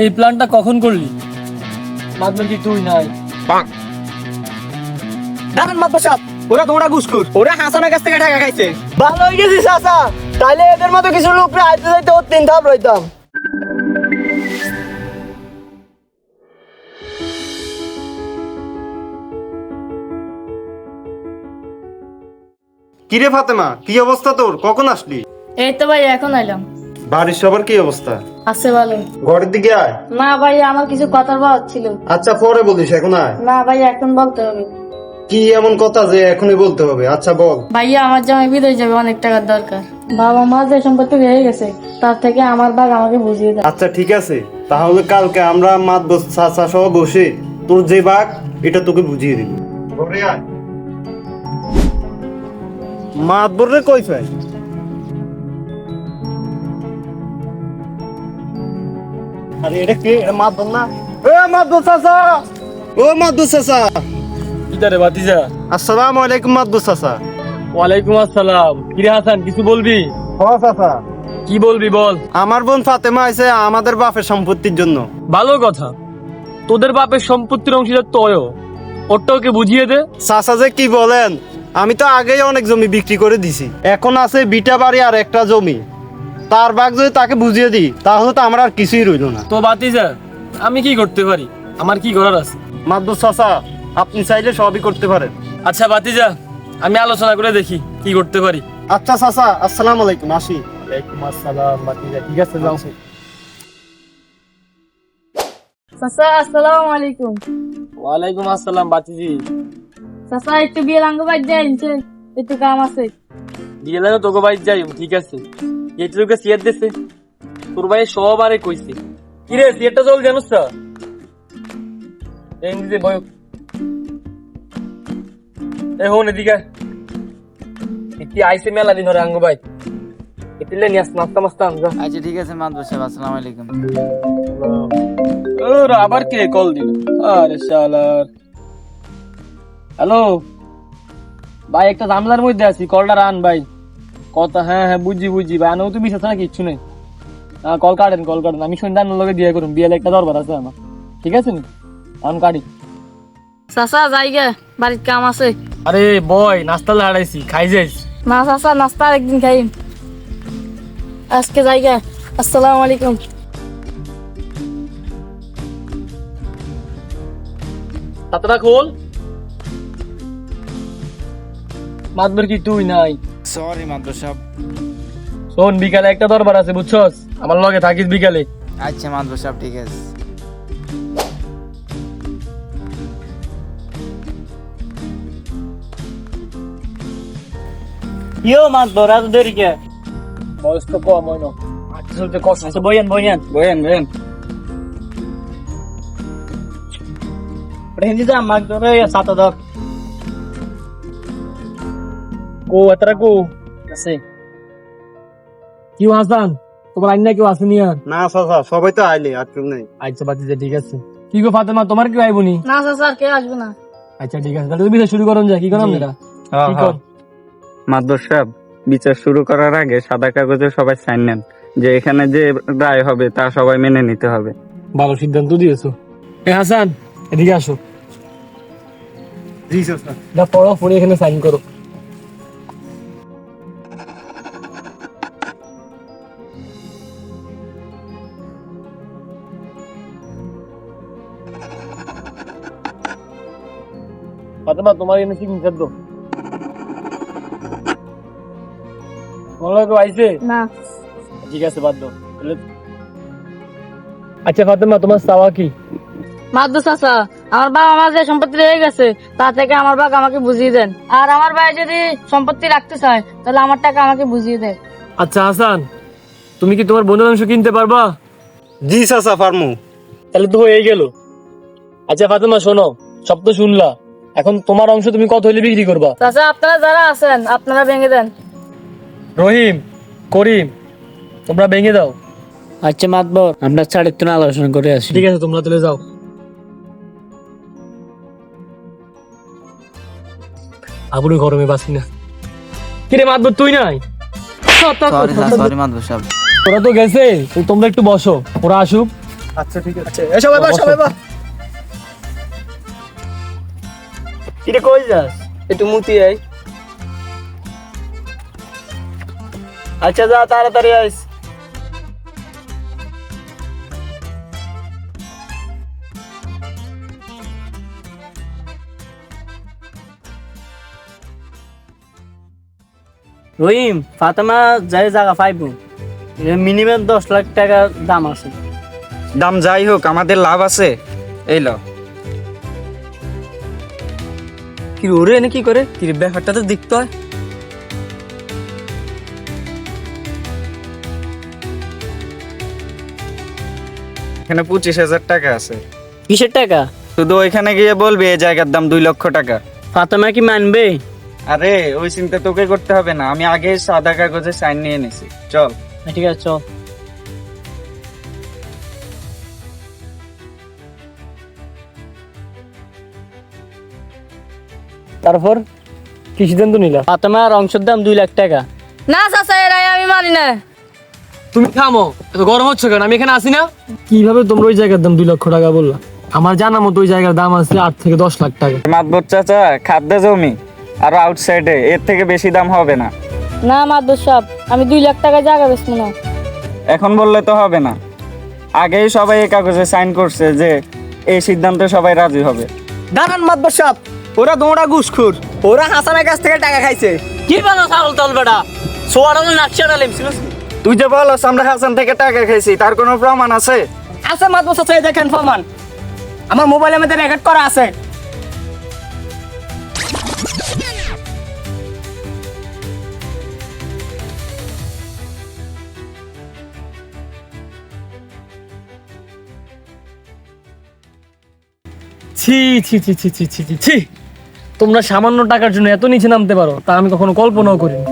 এই প্ল্যানটা কখন করলি? কি তুই নাই। দাঁড়ান মাত্র সাপ। ওরা তোমরা ঘুষখোর। ওরা হাসানের কাছ থেকে টাকা খাইছে। ভালো হয়ে গেছিস চাচা তাইলে এদের মতো কিছু লোকরা আইতে যাইতে ওর তিন ধাপ রইতাম। কিরে ফাতেমা কি অবস্থা তোর? কখন আসলি? এই তো ভাই এখন এলাম বাড়ির সবার কি অবস্থা? আছে ভালো। ঘরের দিকে আয়। না ভাই আমার কিছু কথার ভাব ছিল। আচ্ছা পরে বলিস এখন আয়। না ভাই এখন বলতে হবে। কি এমন কথা যে এখনই বলতে হবে? আচ্ছা বল। ভাইয়া আমার জামাই বিদেশ যাবে অনেক টাকার দরকার। বাবা মা যে সম্পত্তি হয়ে গেছে তার থেকে আমার ভাগ আমাকে বুঝিয়ে দেয় আচ্ছা ঠিক আছে। তাহলে কালকে আমরা মাত চাচা সহ বসে তোর যে বাঘ এটা তোকে বুঝিয়ে দিব। ঘরে আয়। মাত বলরে কই ফাই আরে এটা কে? এটা মাত না? এ মাত চাচা! ও মাত বল চাচা ইদারে বাতিজা আসসালামু আলাইকুম মাত চাচা। ওয়ালাইকুম আসসালাম। কিরে হাসান কিছু বলবি? চাচা। কি বলবি বল? আমার বোন ফাতেমা আছে আমাদের বাপের সম্পত্তির জন্য। ভালো কথা। তোদের বাপের সম্পত্তির অংশীদার তয়ও। ওরটাকে বুঝিয়ে দে? চাচা যে কি বলেন আমি তো আগেই অনেক জমি বিক্রি করে দিছি। এখন আছে বিটা বাড়ি আর একটা জমি। তার বাঘ যদি তাকে বুঝিয়ে দিই তাহলে তো আমার আর কিছুই রইল না। তো বাতিজা আমি কি করতে পারি? আমার কি করার আছে? মাদ্দুর চাচা আপনি চাইলে সবই করতে পারেন। আচ্ছা বাতিজা আমি আলোচনা করে দেখি কি করতে পারি। আচ্ছা চাচা আসসালামু আলাইকুম আসি। ওয়ালাইকুম আসসালাম বাতিজা ঠিক আছে যাও। চাচা আসসালামু আলাইকুম। ওয়ালাইকুম আসসালাম বাতিজি চাচা একটু বিয়ে লাঙ্গ বাদ দিয়ে একটু কাম আছে। দিয়ে দেন তোকে ভাই যাই ঠিক আছে। তোকে সিয়ার দিছে। তোর ভাই সবারে কইছে। কি রে সিয়ারটা চল জানোস তো এই দিতে বয় এ হন এদিকে ইতি আইসে মেলা দিন ধরে আঙ্গু ভাই। ইতিলে নিয়াস নাস্তা মাস্তা আনজা আচ্ছা ঠিক আছে মাদবর সাহেব আসসালামু আলাইকুম। ওর আবার কে কল দিল? আরে শালার। হ্যালো? ভাই একটা জামলার মধ্যে আছি কলটা রান ভাই। কথা হ্যাঁ হ্যাঁ বুঝি বুঝি ভাই আনো তুমি সাথে কিচ্ছু নেই। কল কাটেন কল কাটেন। আমি সন্ধ্যার লগে বিয়ে করুন। বিয়েলে একটা দরবার আছে আমার। ঠিক আছে নি? আমি কাটি। চাচা যাই গে বাড়ির কাম আছে। আরে বয় নাস্তা লাড়াইছি খাই যাইস। না চাচা নাস্তা একদিন খাই আজকে যাই গে আসসালামু আলাইকুম। তাতটা খোল। মাতবার কি তুই নাই? সরি মাদবর সাহেব শোন বিকালে একটা দরবার আছে বুঝছস? আমার লগে থাকিস বিকালে। আচ্ছা মাদবর সাহেব ঠিক আছে। ইয়ো মাত কে? বয়স তো কম হয় না। আচ্ছা চলতে কষ্ট আচ্ছা বইয়েন বইয়েন। বয়েন বয়েন হিন্দি যা মাক ধরে সাত দক কো এতরা কো আছে কি হাসান তোমার আইন না কেউ আসেনি আর। না চাচা সবাই তো আইলে আর কেউ নেই। আচ্ছা বাতিজা ঠিক আছে। কি গো ফাতেমা তোমার কি আইবনি? না চাচা আর কেউ আসবে না। আচ্ছা ঠিক আছে তাহলে তুমি শুরু করুন যা কি করাম এটা কি কর? মাদ্দর সাহেব বিচার শুরু করার আগে সাদা কাগজে সবাই সাইন নেন যে এখানে যে রায় হবে তা সবাই মেনে নিতে হবে। ভালো সিদ্ধান্ত দিয়েছ। এ হাসান এদিকে আসো। জি চাচা এটা পড়ো পড়ে এখানে সাইন করো। ফাতেমা তোমার এনে তোমার আইছে না। ঠিক আছে বাদ দাও। আচ্ছা ফাতেমা তোমার চাওয়া কি? মাদ্দু চাচা আমার বাবা আমার যে সম্পত্তি রয়ে গেছে তা থেকে আমার ভাগ আমাকে বুঝিয়ে দেন। আর আমার ভাই যদি সম্পত্তি রাখতে চায় তাহলে আমার টাকা আমাকে বুঝিয়ে দেয় আচ্ছা হাসান তুমি কি তোমার বোনের অংশ কিনতে পারবা? জি চাচা ফার্মু তাহলে তো হয়ে গেল। আচ্ছা ফাতেমা শোনো সব তো শুনলা। এখন তোমার অংশ তুমি কত হলে বিক্রি করবা? চাচা আপনারা যারা আছেন আপনারা ভেঙে দেন। রহিম করিম তোমরা ভেঙে দাও। আচ্ছা মাতবর আমরা চারের তো আলোচনা করে আসি। ঠিক আছে তোমরা তাহলে যাও। আবুরে গরমে বাসি না। কিরে মাতবর তুই নাই? সরি সরি সাহেব। তোরা তো গেছে তোমরা একটু বসো ওরা আসুক। আচ্ছা ঠিক আছে। এ সবাই বা সবাই বা কিরে কই যাস? একটু মুতি আই আচ্ছা যা তাড়াতাড়ি আইস। রহিম ফাতেমা যাই জায়গা পাইব। মিনিমাম দশ লাখ টাকা দাম আছে। দাম যাই হোক আমাদের লাভ আছে। এই লো। কি ওরে এনে কি করে? কি ব্যাপারটা তো দেখতে হয়। এখানে পঁচিশ হাজার টাকা আছে। কিসের টাকা? শুধু ওইখানে গিয়ে বলবি এই জায়গার দাম দুই লক্ষ টাকা। ফাতেমা কি মানবে? আরে ওই চিন্তা তোকে করতে হবে না। আমি আগে সাদা কাগজে সাইন নিয়ে নিছি চল। ঠিক আছে চল। তারপর কি সিদ্ধান্ত নিলা ফাতেমার অংশের দাম দুই লাখ টাকা। না চাচা এরাই আমি মানি না। তুমি থামো এত গরম হচ্ছে কেন? আমি এখানে আসি না? কীভাবে তোমরা ওই জায়গার দাম দুই লক্ষ টাকা বললা? আমার জানা মতো ওই জায়গার দাম আছে আট থেকে দশ লাখ টাকা। মাতবর চাচা খাদ্য জমি। আর আউটসাইডে এর থেকে বেশি দাম হবে না। না মাদুর সাহেব আমি দুই লাখ টাকা জায়গা বেচবো না। এখন বললে তো হবে না। আগেই সবাই এই কাগজে সাইন করছে যে এই সিদ্ধান্তে সবাই রাজি হবে। দাঁড়ান মাতবর সাহেব ওরা দোড়া গুসখুর ওরা হাসানের কাছ থেকে টাকা খাইছে। কি বলো সাউল তল বেটা সোয়ারল নাকশাটা লেমছিল তুই যে বল আমরা হাসান থেকে টাকা খাইছি তার কোনো প্রমাণ আছে? আছে মাত্র সাথে দেখেন প্রমাণ। আমার মোবাইলের মধ্যে রেকর্ড করা আছে। ছি ছি ছি ছি ছি ছি ছি। তোমরা সামান্য টাকার জন্য এত নিচে নামতে পারো তা আমি কখনো কল্পনাও করিনি।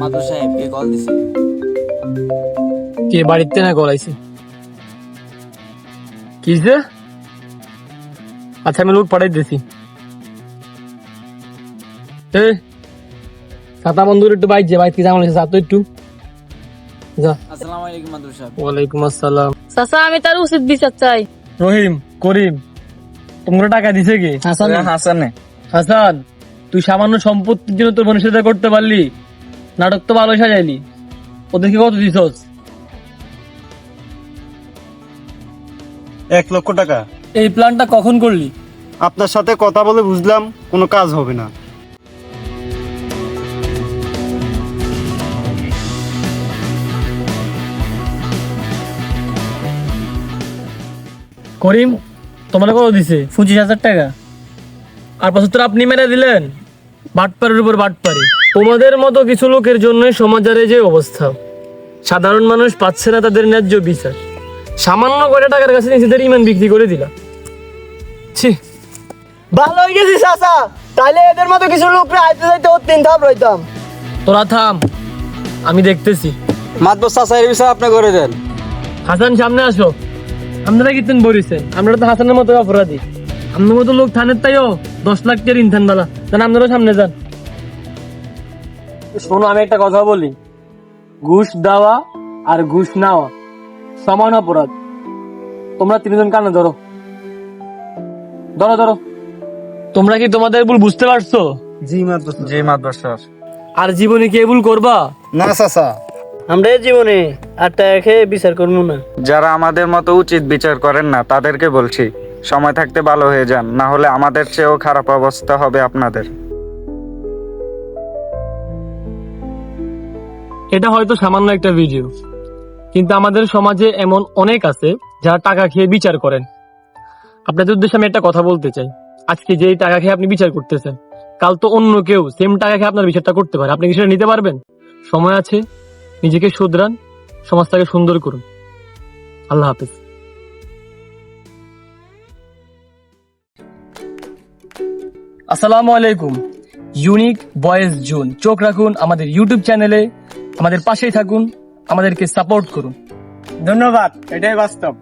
মাদুর সাহেব কে কল দিছে? কে বাড়িতে না গলাইছে কি যে? আচ্ছা আমি লোক পাঠাই দিয়েছি এ সাতা বন্ধুর একটু বাইর যে বাইর কি জামাল যা তো একটু। যা। আসসালামু আলাইকুম মাদুর সাহেব। ওয়ালাইকুম আসসালাম। চাচা আমি তার উচিত বিচার চাই। রহিম করিম। তোমরা টাকা দিছে কি? হাসানে। হাসান। তুই সামান্য সম্পত্তির জন্য তোর বোনের সাথে করতে পারলি? নাটক তো ভালো সাজাইলি। ওদেরকে কত দিছস? এক লক্ষ টাকা। এই প্ল্যানটা কখন করলি? আপনার সাথে কথা বলে বুঝলাম কোনো কাজ হবে না। করিম তোমার কত দিছে পঁচিশ হাজার টাকা। আর পঁচাত্তর আপনি মেরে দিলেন বাটপারের উপর বাটপারি তোমাদের মতো কিছু লোকের জন্যই সমাজের এই যে অবস্থা। সাধারণ মানুষ পাচ্ছে না তাদের ন্যায্য বিচার। সামান্য কয়টা টাকার কাছে নিজেদের ইমান বিক্রি করে দিলা ছি। ভালো হয়ে গেছিস চাচা। তাইলে এদের মতো কিছু লোকরা আইতে যাইতে ওর তিন ধাপ রইতাম। তোরা থাম আমি দেখতেছি। মাতবর চাচা এর বিষয়ে আপনি করে দেন। হাসান সামনে আসো। আপনারা কিতেন বলিছেন আপনারা তো হাসানের মতো অপরাধী। আপনার মতো লোক থানের তাইও দশ লাখ টাকার ইনথান বালা। তাহলে আপনারা সামনে যান। শোনো আমি একটা কথা বলি। ঘুষ দেওয়া আর ঘুষ নেওয়া সমান অপরাধ। তোমরা তিনজন কানে ধরো। ধরো ধরো। তোমরা কি তোমাদের ভুল বুঝতে পারছ? জি মাদ্রাস। জি মাদবর সাহেব আর জীবনে কি ভুল করবা? না চাচা। আমরা এই জীবনে আর টাকা খেয়ে বিচার করব না। যারা আমাদের মতো উচিত বিচার করেন না তাদেরকে বলছি সময় থাকতে ভালো হয়ে যান না হলে আমাদের চেয়েও খারাপ অবস্থা হবে আপনাদের। এটা হয়তো সামান্য একটা ভিডিও কিন্তু আমাদের সমাজে এমন অনেক আছে যারা টাকা খেয়ে বিচার করেন। আপনাদের উদ্দেশ্যে আমি একটা কথা বলতে চাই। আজকে যে টাকা খেয়ে আপনি বিচার করতেছেন কাল তো অন্য কেউ সেম টাকা খেয়ে আপনার বিচারটা করতে পারে। আপনি কি সেটা নিতে পারবেন? সময় আছে নিজেকে শুধরান সমাজটাকে সুন্দর করুন। আল্লাহ হাফিজ। আসসালামু আলাইকুম। Unique boys zone. চোখ রাখুন আমাদের ইউটিউব চ্যানেলে আমাদের পাশেই থাকুন আমাদেরকে সাপোর্ট করুন। ধন্যবাদ এটাই বাস্তব।